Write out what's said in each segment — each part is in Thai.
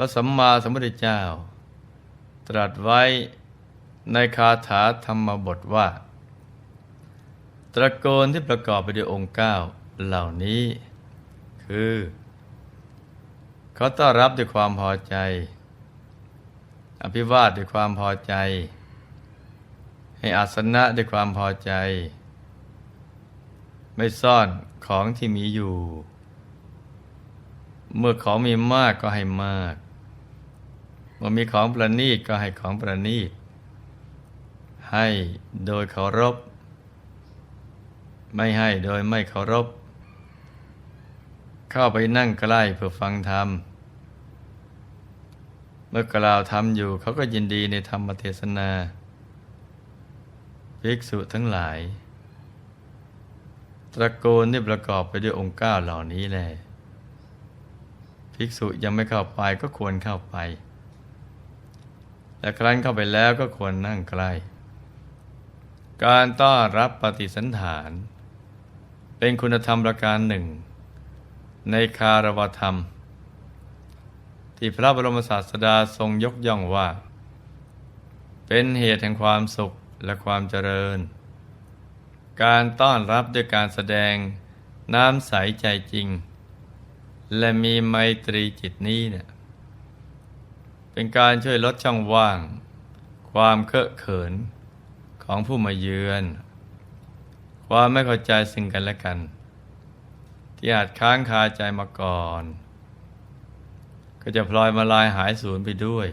พระสัมมาสัมพุทธเจ้า ตรัสไว้ในคาถาธรรมบทว่า ตระโกนที่ประกอบไปด้วยองค์เก้าเหล่านี้ คือเขาต้อนรับด้วยความพอใจ อภิวาทด้วยความพอใจ ให้อาสนะด้วยความพอใจ ไม่ซ่อนของที่มีอยู่ เมื่อของมีมากก็ให้มาก เมื่อมีของประณีตก็ให้ของประณีต ให้โดยเคารพ ไม่ให้โดยไม่เคารพ เข้าไปนั่งใกล้เพื่อฟังธรรม เมื่อกล่าวธรรมอยู่เขาก็ยินดีในธรรมเทศนาภิกษุทั้งหลาย ตระโกนที่ประกอบไปด้วยองค์เก้าเหล่านี้แหละภิกษุยังไม่เข้าไปก็ควรเข้าไป และครั้นเข้าไปแล้วก็ควรนั่งใกล้ การต้อนรับปฏิสันฐาน เป็นคุณธรรมประการหนึ่ง ในคารวธรรม ที่พระบรมศาสดาทรงยกย่องว่า เป็นเหตุแห่งความสุขและความเจริญ การต้อนรับด้วยการแสดงน้ำใสใจจริง และมีไมตรีจิตนี้เนี่ย เป็นการช่วยลดช่องว่าง ความเคอะเขินของผู้มาเยือน ความไม่เข้าใจสิ่งกันและกัน ที่อาจค้างคาใจมาก่อน ก็จะพลอยมาลายหายสูญไปด้วย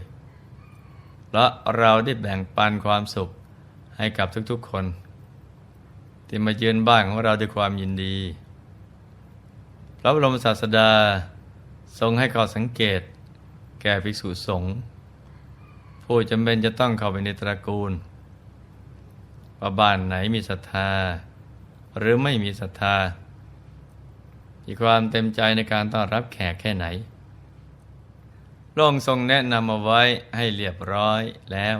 และเราได้แบ่งปันความสุขให้กับทุกๆคน ที่มาเยือนบ้านของเราด้วยความยินดี พระบรมศาสดาทรงให้ข้อสังเกต แก่ภิกษุสงฆ์ผู้จำเป็นจะต้องเข้าไปในตระกูลว่าบ้านไหนมีศรัทธา หรือไม่มีศรัทธามีความเต็มใจในการต้อนรับแขกแค่ไหนพระองค์ทรงแนะนำเอาไว้ให้เรียบร้อยแล้ว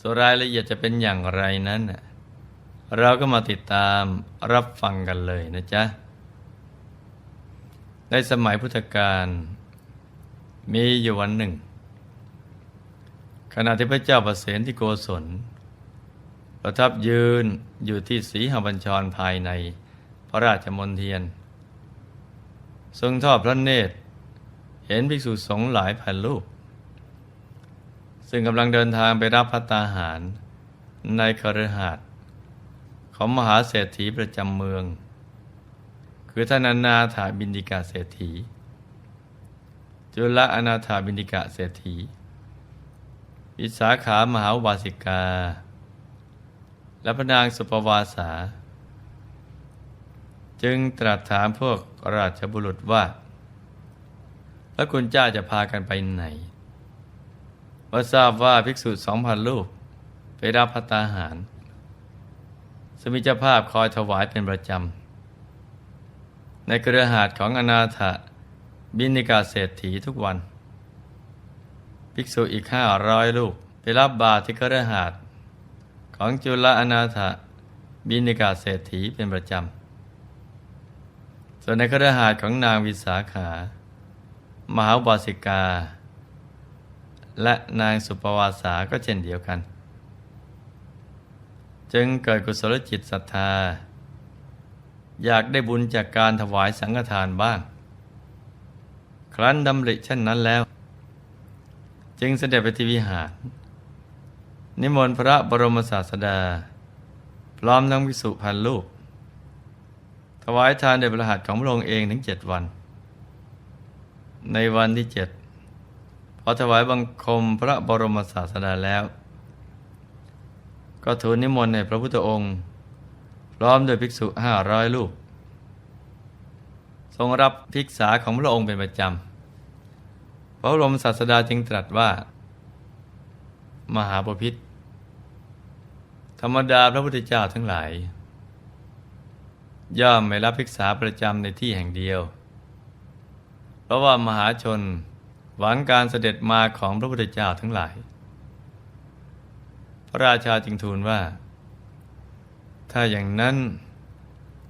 ส่วนรายละเอียดจะเป็นอย่างไรนั้นน่ะเราก็มาติดตามรับฟังกันเลยนะจ๊ะ ในสมัยพุทธกาล มีอยู่วันหนึ่ง ขณะที่พระเจ้าประเสนที่โกศล ประทับยืนอยู่ที่สีหบัญชรภายในพระราชมณฑียน ทรงทอดพระเนตร เห็นภิกษุสงฆ์หลายพันรูป ซึ่งกำลังเดินทางไปรับพัตตาหาร ในคฤหาสน์ของมหาเศรษฐีประจำเมือง คือท่านนาถาบินดิกาเศรษฐี จุลอนาถาบินิกาเศรษฐี วิสาขามหาวาสิกา และพระนางสุปวาสา จึงตรัสถามพวกราชบุรุษว่าแล้วคุณเจ้าจะพากันไปไหนว่าทราบว่าภิกษุสองพันรูปไปรับพัตตาหาร สมิจภาพคอยถวายเป็นประจำ ในเครือหาดของอนาถ บินิกาเศรษฐีทุกวัน ภิกษุอีกห้าร้อยลูกไปรับบาตรที่เครือหาดของจุลอนาถบินิกาเศรษฐีเป็นประจำ ส่วนในเครือหาดของนางวิสาขา มหาบาสิกา และนางสุปวาสาก็เช่นเดียวกัน จึงเกิดกุศลจิตศรัทธา อยากได้บุญจากการถวายสังฆทานบ้าง ครั้นดำริเช่นนั้นแล้ว จึงเสด็จไปที่วิหาร นิมนต์พระบรมศาสดา พร้อมทั้งวิสุพันลูกถวายทานโดยประหัตของพระองค์เองถึงเจ็ดวัน ในวันที่เจ็ดพอถวายบังคมพระบรมศาสดาแล้ว ก็ทูลนิมนต์ให้พระพุทธองค์ พร้อมด้วยภิกษุห้าร้อยรูป ทรงรับภิกษาของพระองค์เป็นประจำ พระบรมศาสดาจึงตรัสว่า มหาปพิธธรรมดาพระพุทธเจ้าทั้งหลาย ย่อมไม่รับภิกษาประจำในที่แห่งเดียว เพราะว่ามหาชนหวังการเสด็จมาของพระพุทธเจ้าทั้งหลาย พระราชาจึงทูลว่า ถ้าอย่างนั้น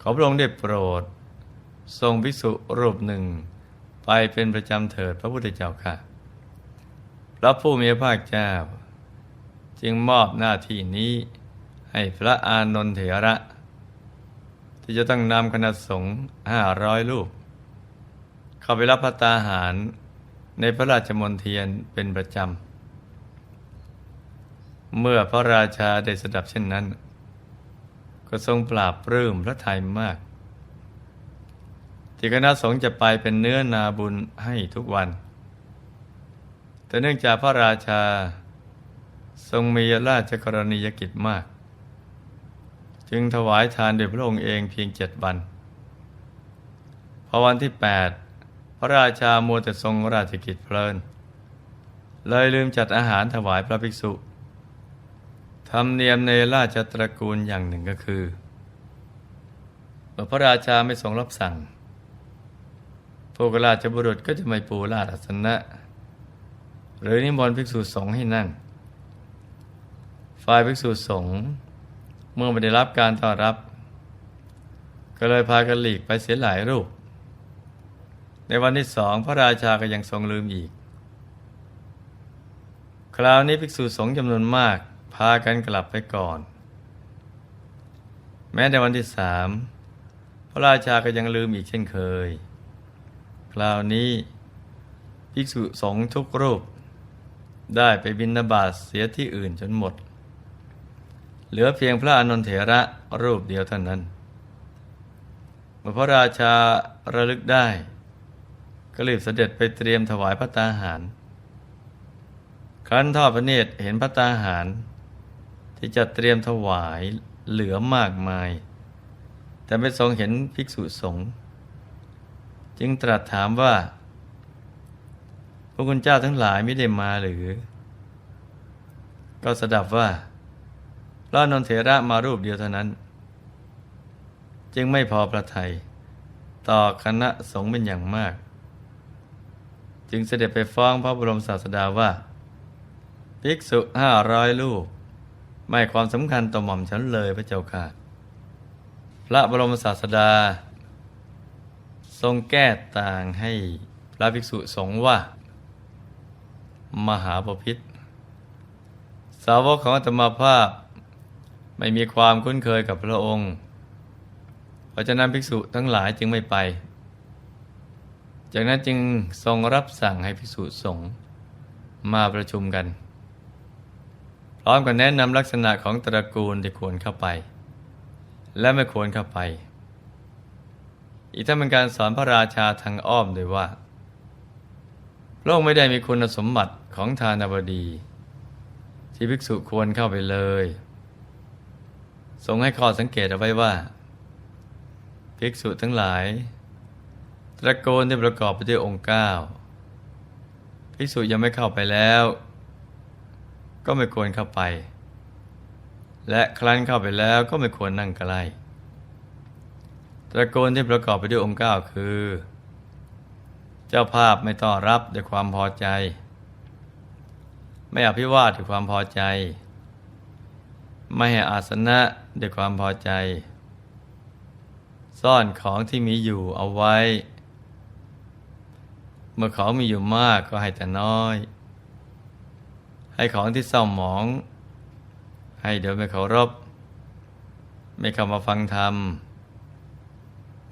ขอพระองค์ได้โปรด ทรงภิกษุรูปหนึ่ง ไปเป็นประจำเถิดพระพุทธเจ้าค่ะพระผู้มีพระภาคเจ้า จึงมอบหน้าที่นี้ให้พระอานนทเถระ ที่จะต้องนำคณะสงฆ์ห้าร้อยรูปเข้าไปรับพระตาหารในพระราชมณฑียนเป็นประจำ เมื่อพระราชาได้สดับเช่นนั้น ก็ทรงปราบปลื้มพระทัยมาก ที่คณะสงฆ์จะไปเป็นเนื้อนาบุญให้ทุกวัน แต่เนื่องจากพระราชาทรงมีราชกรณียกิจมาก จึงถวายทานโดยพระองค์เองเพียงเจ็ดวัน พอวันที่ 8 พระราชามัวแต่ทรงราชกิจเพลิน เลยลืมจัดอาหารถวายพระภิกษุธรรมเนียมในราชตระกูลอย่างหนึ่งก็คือเมื่อพระราชาไม่ทรงรับสั่ง วกราชบุรุษก็จะไม่ปูลาดอาสนะ หรือนิมนต์ภิกษุสงฆ์ให้นั่ง ฝ่ายภิกษุสงฆ์เมื่อไม่ได้รับการต้อนรับ ก็เลยพากันหลีกไปเสียหลายรูป ในวันที่สองพระราชาก็ยังทรงลืมอีก คราวนี้ภิกษุสงฆ์จำนวนมาก พากันกลับไปก่อน แม้ในวันที่สามพระราชาก็ยังลืมอีกเช่นเคย คราวนี้ ภิกษุสงฆ์ทุกรูป ได้ไปบิณฑบาตเสียที่อื่นจนหมด เหลือเพียงพระอนนทเถระรูปเดียวเท่านั้นเมื่อพระราชาระลึกได้ ก็รีบเสด็จไปเตรียมถวายพระตาหาร ครั้นทอดพระเนตรเห็นพระตาหาร ที่จะเตรียมถวายเหลือมากมาย แต่ไม่ทรงเห็นภิกษุสงฆ์ จึงตรัสถามว่าพระคุณเจ้าทั้งหลายไม่ได้มาหรือ ก็สดับว่าพระนนเถระมารูปเดียวเท่านั้น จึงไม่พอพระทัยต่อคณะสงฆ์เป็นอย่างมาก จึงเสด็จไปฟ้องพระบรมศาสดาว่า ภิกษุห้าร้อยรูปไม่ความสำคัญต่อหม่อมฉันเลยพระเจ้าค่ะ พระบรมศาสดา ทรงแก้ต่างให้พระภิกษุสงฆ์ว่า มหาปพิธสาวกของอัตมาภาพไม่มีความคุ้นเคยกับพระองค์ เพราะฉะนั้นภิกษุทั้งหลายจึงไม่ไป จากนั้นจึงทรงรับสั่งให้ภิกษุสงฆ์มาประชุมกัน พร้อมกับแนะนำลักษณะของตระกูลที่ควรเข้าไป และไม่ควรเข้าไป อีกทั้งเป็นการสอนพระราชาทางอ้อมด้วยว่าพระองค์ไม่ได้มีคุณสมบัติของทานบดี ที่ภิกษุควรเข้าไปเลย ทรงให้ข้อสังเกตเอาไว้ว่า ภิกษุทั้งหลาย ตระโกนที่ประกอบไปด้วยองค์เก้าภิกษุยังไม่เข้าไปแล้ว ก็ไม่ควรเข้าไป และครั้นเข้าไปแล้วก็ไม่ควรนั่งใกล้ ตระโกนที่ประกอบไปด้วยองค์เก้าคือ เจ้าภาพไม่ต้อนรับด้วยความพอใจ ไม่อภิวาทด้วยความพอใจ ไม่ให้อาสนะด้วยความพอใจ ซ่อนของที่มีอยู่เอาไว้ เมื่อของมีอยู่มากก็ให้แต่น้อย ให้ของที่เศร้าหมอง ให้เดี๋ยวไม่เคารพ ไม่เข้ามาฟังธรรม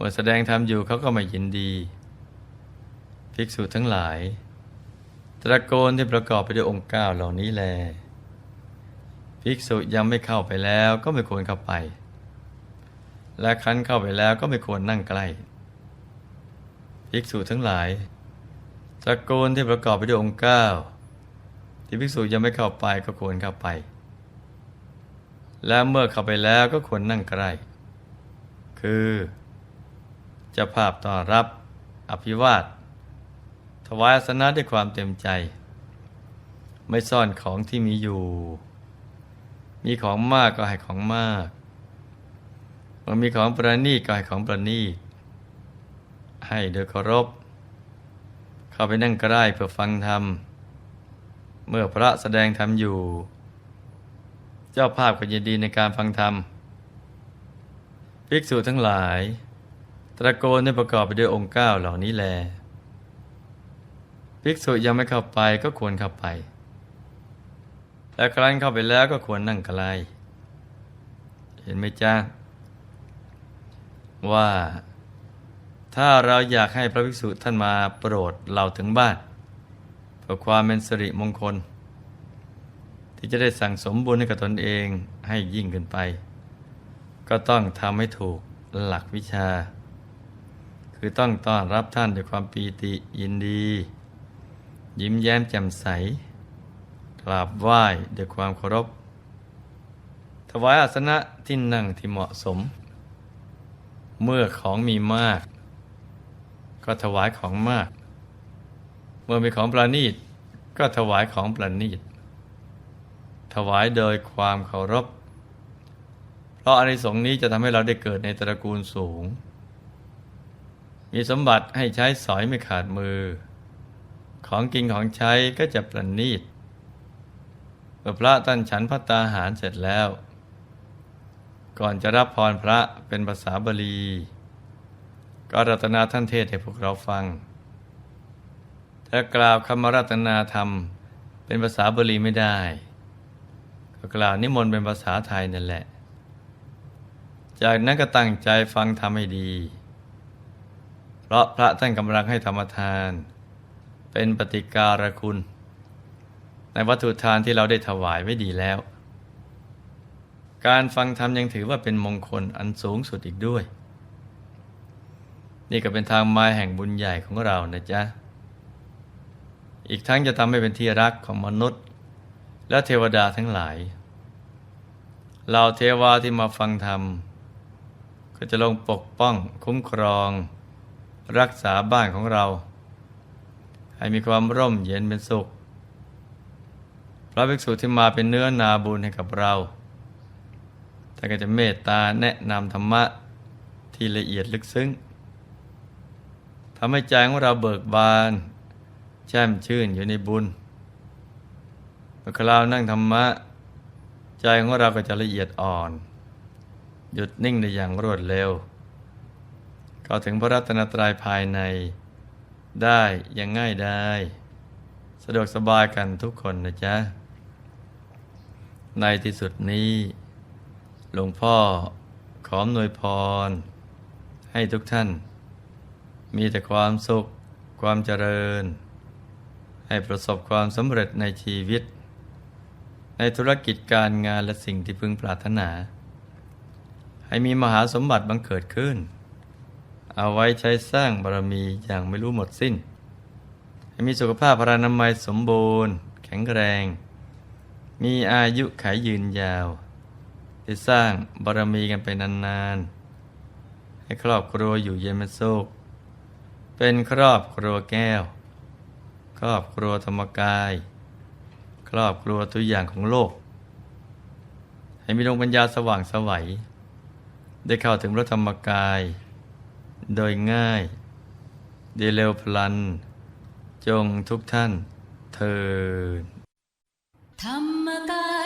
มื่อแสดงธรรมอยู่เขาก็ไม่ยินดี ภิกษุทั้งหลาย ตระโกนที่ประกอบไปด้วยองค์เก้าเหล่านี้แล ภิกษุยังไม่เข้าไปแล้วก็ไม่ควรเข้าไป และคันเข้าไปแล้วก็ไม่ควรนั่งใกล้ ภิกษุทั้งหลาย ตระโกนที่ประกอบไปด้วยองค์เก้าที่ภิกษุยังไม่เข้าไปก็ควรเข้าไป และเมื่อเข้าไปแล้วก็ควรนั่งใกล้ คือ จะภาพต้อนรับ อภิวาท ถวายอาสนะด้วยความเต็มใจ ไม่ซ่อนของที่มีอยู่ มีของมากก็ให้ของมากมื่อมีของประณีตก็ให้ของประณีตให้โดยเคารพ เข้าไปนั่งใกล้เพื่อฟังธรรม เมื่อพระแสดงธรรมอยู่ เจ้าภาพก็ยินดีในการฟังธรรม ภิกษุทั้งหลาย ตระโกนได้ประกอบไปด้วยองค์เก้าเหล่านี้แล ภิกษุยังไม่เข้าไปก็ควรเข้าไปแต่ครั้นเข้าไปแล้วก็ควรนั่งไกลเห็นไหมจ้าว่าถ้าเราอยากให้พระภิกษุท่านมาโปรดเราถึงบ้านเพื่อความเป็นสิริมงคล ที่จะได้สั่งสมบุญให้กับตนเองให้ยิ่งขึ้นไป ก็ต้องทำให้ถูกหลักวิชา คือต้องต้อนรับท่านด้วยความปีติยินดี ยิ้มแย้มแจ่มใส กราบไหว้ด้วยความเคารพ ถวายอาสนะที่นั่งที่เหมาะสม เมื่อของมีมาก ก็ถวายของมาก เมื่อมีของประณีต ก็ถวายของประณีต ถวายโดยความเคารพ เพราะอานิสงส์นี้จะทำให้เราได้เกิดในตระกูลสูง มีสมบัติให้ใช้สอยไม่ขาดมือ ของกินของใช้ก็จะประณีตเมื่อพระท่านฉันพัตตาหารเสร็จแล้ว ก่อนจะรับพรพระเป็นภาษาบาลีก็รัตนาท่านเทศให้พวกเราฟังถ้ากล่าวคำรัตนาธรรม เป็นภาษาบาลีไม่ได้ ก็กล่าวนิมนต์เป็นภาษาไทยนั่นแหละ จากนั้นก็ตั้งใจฟังธรรมให้ดี เพราะพระท่านกำลังให้ธรรมทาน เป็นปฏิการคุณ ในวัตถุทานที่เราได้ถวายไว้ดีแล้ว การฟังธรรมยังถือว่าเป็นมงคลอันสูงสุดอีกด้วย นี่ก็เป็นทางมาแห่งบุญใหญ่ของเรานะจ๊ะ อีกทั้งจะทำให้เป็นที่รักของมนุษย์ และเทวดาทั้งหลายเราเทวาที่มาฟังธรรม ก็จะลงปกป้องคุ้มครอง รักษาบ้านของเรา ให้มีความร่มเย็นเป็นสุข พระภิกษุที่มาเป็นเนื้อนาบุญให้กับเราท่านก็จะเมตตาแนะนำธรรมะที่ละเอียดลึกซึ้งทำให้ใจของเราเบิกบานแช่มชื่นอยู่ในบุญเมื่อคราวนั่งธรรมะ ใจของเราก็จะละเอียดอ่อน หยุดนิ่งได้อย่างรวดเร็ว เข้าถึงพระรัตนตรัยภายใน ได้อย่างง่ายได้ สะดวกสบายกันทุกคนนะจ๊ะ ในที่สุดนี้ หลวงพ่อขออำนวยพร ให้ทุกท่าน มีแต่ความสุขความเจริญ ให้ประสบความสำเร็จในชีวิต ในธุรกิจการงานและสิ่งที่พึงปรารถนา ให้มีมหาสมบัติบังเกิดขึ้น เอาไว้ใช้สร้างบารมีอย่างไม่รู้หมดสิ้น ให้มีสุขภาพพรานามัยสมบูรณ์ แข็งแรง มีอายุขายยืนยาวได้สร้างบารมีกันไปนานๆ ให้ครอบครัวอยู่เย็นเป็นสุขเป็นครอบครัวแก้ว ครอบครัวธรรมกาย ครอบครัวตัวอย่างของโลก ให้มีดวงปัญญาสว่างสวัย ได้เข้าถึงพระธรรมกาย โดยง่าย ดีเร็วพลัน จงทุกท่านเทินธรร